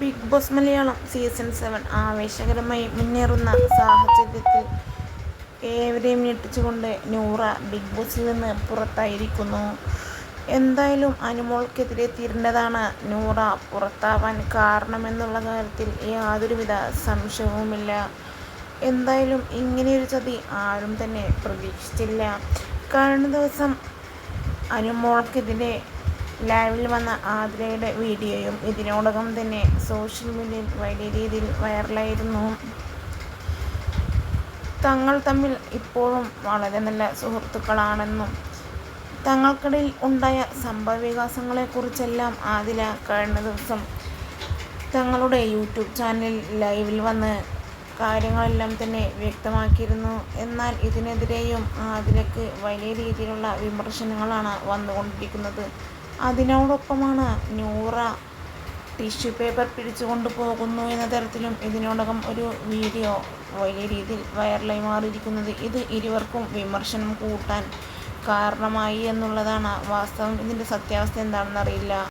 Big Boss Malayalam season seven ആവേശകരമായി മുന്നേറുന്ന സാഹചര്യത്തിൽ ഏവരെയും ഞെട്ടിച്ചുകൊണ്ട് നൂറ ബിഗ് ബോസിൽ നിന്ന് പുറത്തായിരിക്കുന്നു. എന്തായാലും അനുമോൾക്കെതിരെ തിരിഞ്ഞതാണ് നൂറ പുറത്താവാൻ കാരണമെന്നുള്ള കാര്യത്തിൽ യാതൊരുവിധ സംശയവുമില്ല. എന്തായാലും ഇങ്ങനെയൊരു ചതി ആരും തന്നെ പ്രതീക്ഷിച്ചില്ല. കഴിഞ്ഞ ദിവസം അനുമോൾക്കെതിരെ ലൈവിൽ വന്ന ആതിരയുടെ വീഡിയോയും ഇതിനോടകം തന്നെ സോഷ്യൽ മീഡിയയിൽ വലിയ രീതിയിൽ വൈറലായിരുന്നു. തങ്ങൾ തമ്മിൽ ഇപ്പോഴും വളരെ നല്ല സുഹൃത്തുക്കളാണെന്നും തങ്ങൾക്കിടയിൽ ഉണ്ടായ സംഭവവികാസങ്ങളെക്കുറിച്ചെല്ലാം ആദില കഴിഞ്ഞ ദിവസം തങ്ങളുടെ യൂട്യൂബ് ചാനൽ ലൈവിൽ വന്ന് കാര്യങ്ങളെല്ലാം തന്നെ വ്യക്തമാക്കിയിരുന്നു. എന്നാൽ ഇതിനെതിരെയും ആദിലക്ക് വലിയ രീതിയിലുള്ള വിമർശനങ്ങളാണ് വന്നുകൊണ്ടിരിക്കുന്നത്. അതിനോടൊപ്പമാണ് നൂറ ടിഷ്യൂ പേപ്പർ പിടിച്ചുകൊണ്ട് പോകുന്നു എന്ന തരത്തിലും ഇതിനോടകം ഒരു വീഡിയോ വലിയ രീതിയിൽ വൈറലായി മാറിയിരിക്കുന്നത്. ഇത് ഇരുവർക്കും വിമർശനം കൂട്ടാൻ കാരണമായി എന്നുള്ളതാണ് വാസ്തവം. ഇതിന്റെ സത്യാവസ്ഥ എന്താണെന്ന് അറിയില്ല